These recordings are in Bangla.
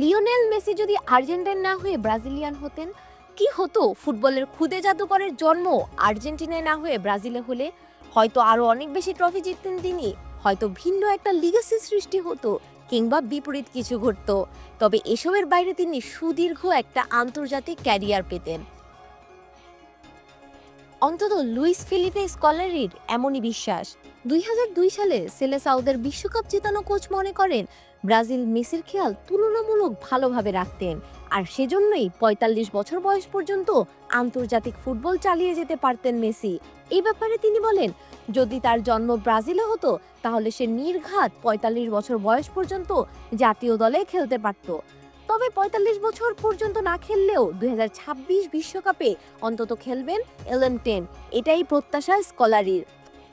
লিওনেল মেসি যদি আর্জেন্টাইন না হয়ে ব্রাজিলিয়ান হতেন, কি হতো? ফুটবলের খুদে জাদুকরের জন্ম আর্জেন্টিনায় না হয়ে ব্রাজিলে হলে? হয়তো আরও অনেক বেশি ট্রফি জিততেন তিনি, হয়তো ভিন্ন একটা লিগেসি সৃষ্টি হতো, কিংবা বিপরীত কিছু ঘটত। তবে এসবের বাইরে তিনি সুদীর্ঘ একটা আন্তর্জাতিক ক্যারিয়ার পেতেন। অন্তত লুইস ফিলিপে স্কলারির এমনই বিশ্বাস। দুই সালে সেলে সাউদের বিশ্বকাপ জেতানো কোচ মনে করেন, ব্রাজিল মেসির খেয়াল তুলনামূলক ভালোভাবে রাখতেন। আর সেজন্যই ৪৫ বছর বয়স পর্যন্ত আন্তর্জাতিক ফুটবল চালিয়ে যেতে পারতেন মেসি। এই ব্যাপারে তিনি বলেন, যদি তার জন্ম ব্রাজিলে হতো, তাহলে সে নির্ঘাত ৪৫ বছর বয়স পর্যন্ত জাতীয় দলে খেলতে পারত। তবে ৪৫ বছর পর্যন্ত না খেললেও দুই বিশ্বকাপে অন্তত খেলবেন এলেন টেন। এটাই প্রত্যাশা স্কলারির।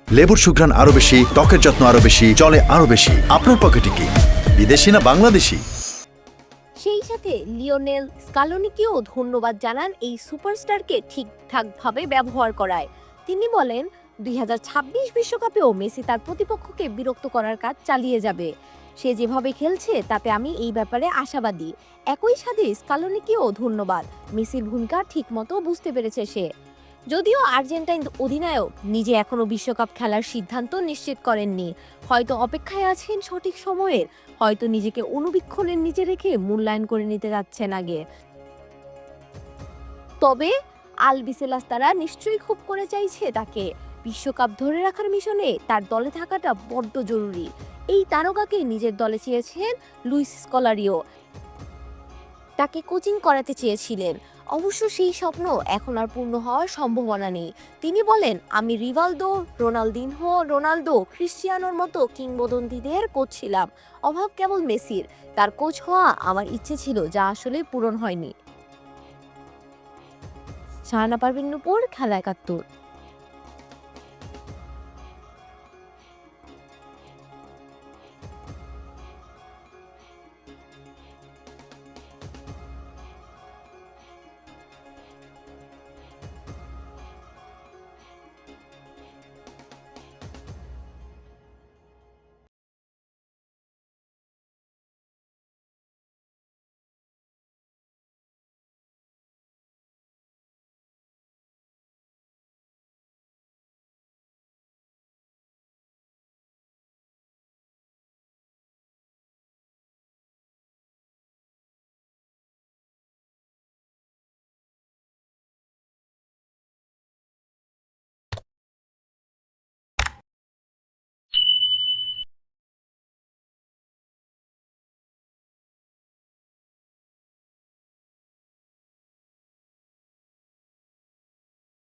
লেবুর সুঘ্রাণ আরও বেশি ত্বকের যত্ন আরও বেশি চলে আরও বেশি। আপনার পকেটে কি? বিদেশি না বাংলাদেশি? সেই সাথে লিওনেল স্কালোনিকেও ধন্যবাদ জানান এই সুপারস্টারকে ঠিকঠাকভাবে ব্যবহার করায়। তিনি বলেন দুই বিশ্বকাপেও মেসি তার প্রতিপক্ষকে বিরক্ত করার কাজ চালিয়ে যাবে। সে যেভাবে খেলছে, তাতে আমি এই ব্যাপারে আশাবাদী। একই সাথে স্কালোনিকেও ধন্যবাদ। মেসির ভূমিকা ঠিকমতো বুঝতে পেরেছে সে। যদিও আর্জেন্টাইন অধিনায়ক নিজে এখনও বিশ্বকাপ খেলার সিদ্ধান্ত নিশ্চিত করেননি। হয়তো অপেক্ষায় আছেন সঠিক সময়ের, হয়তো নিজেকে অনুবীক্ষণের নিচে রেখে মূল্যায়ন করে নিতে যাচ্ছেন আগে। তবে আলবিসেলাস তারা নিশ্চয়ই খুব করে চাইছে তাকে। বিশ্বকাপ ধরে রাখার মিশনে তার দলে থাকাটা বড্ড জরুরি। এই তারকাকে নিজের দলে চেয়েছেন লুইস স্কলারিও। তাকে কোচিং করাতে চেয়েছিলেন। অবশ্য সেই স্বপ্ন এখন আর পূর্ণ হওয়ার সম্ভাবনা নেই। তিনি বলেন, আমি রিভালদো, রোনালদিনহো, রোনালদো, ক্রিশ্চিয়ানোর মতো কিংবদন্তিদের কোচ ছিলাম। অভাব কেবল মেসির। তার কোচ হওয়া আমার ইচ্ছে ছিল, যা আসলে পূরণ হয়নি। শাহানা নুপুর, খেলা একাত্তর।